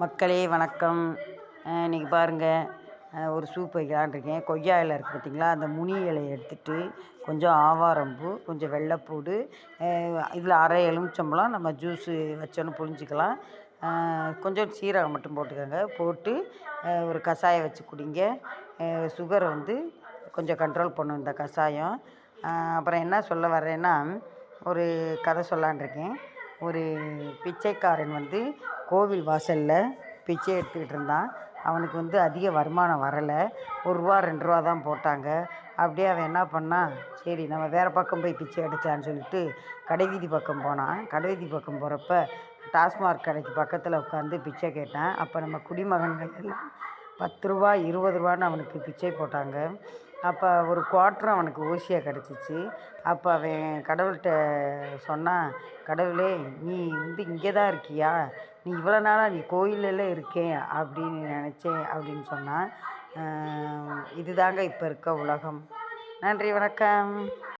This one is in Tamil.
மக்களே வணக்கம். இன்றைக்கி பாருங்கள் ஒரு சூப் வைக்கலான்னு இருக்கேன். கொய்யா இலை இருக்குது பார்த்தீங்களா அந்த முனி இலையை எடுத்துகிட்டு கொஞ்சம் ஆவாரம்பூ கொஞ்சம் வெள்ளைப்பூடு இதில் அரை எலுமிச்சம்பழம் நம்ம ஜூஸு வச்சோன்னு புழிஞ்சிக்கலாம் கொஞ்சம் சீரகம் மட்டும் போட்டுக்கோங்க. போட்டு ஒரு கஷாயம் வச்சு குடிங்க. சுகரை வந்து கொஞ்சம் கண்ட்ரோல் பண்ணும் இந்த கஷாயம். அப்புறம் என்ன சொல்ல வர்றேன்னா ஒரு கதை சொல்லான்னு இருக்கேன். ஒரு பிச்சைக்காரன் வந்து கோவில் வாசலில் பிச்சை எடுத்துக்கிட்டு இருந்தான். அவனுக்கு வந்து அதிக வருமானம் வரலை. ஒரு ரூபா ரெண்டு ரூபா தான் போட்டாங்க. அப்படியே அவன் என்ன பண்ணான் சரி நம்ம வேறு பக்கம் போய் பிச்சை எடுக்கலான்னு சொல்லிட்டு கடைவீதி பக்கம் போனான். கடைவீதி பக்கம் போகிறப்ப டாஸ்மாக் கடைக்கு பக்கத்தில் உட்காந்து பிச்சை கேட்டான். அப்போ நம்ம குடிமகன்கள் எல்லாம் பத்து ரூபா இருபது ரூபான்னு அவனுக்கு பிச்சை போட்டாங்க. அப்போ ஒரு குவாட்ரும் அவனுக்கு ஓசியாக கிடச்சிச்சு. அப்போ அவன் கடவுள்கிட்ட சொன்னான் கடவுளே நீ வந்து இங்கே தான் இருக்கியா? நீ இவ்வளோ நாளாக நீ கோயிலெல்லாம் இருக்கேன் அப்படின்னு நினச்சேன் அப்படின்னு சொன்னால் இது தாங்க இப்போ இருக்க உலகம். நன்றி வணக்கம்.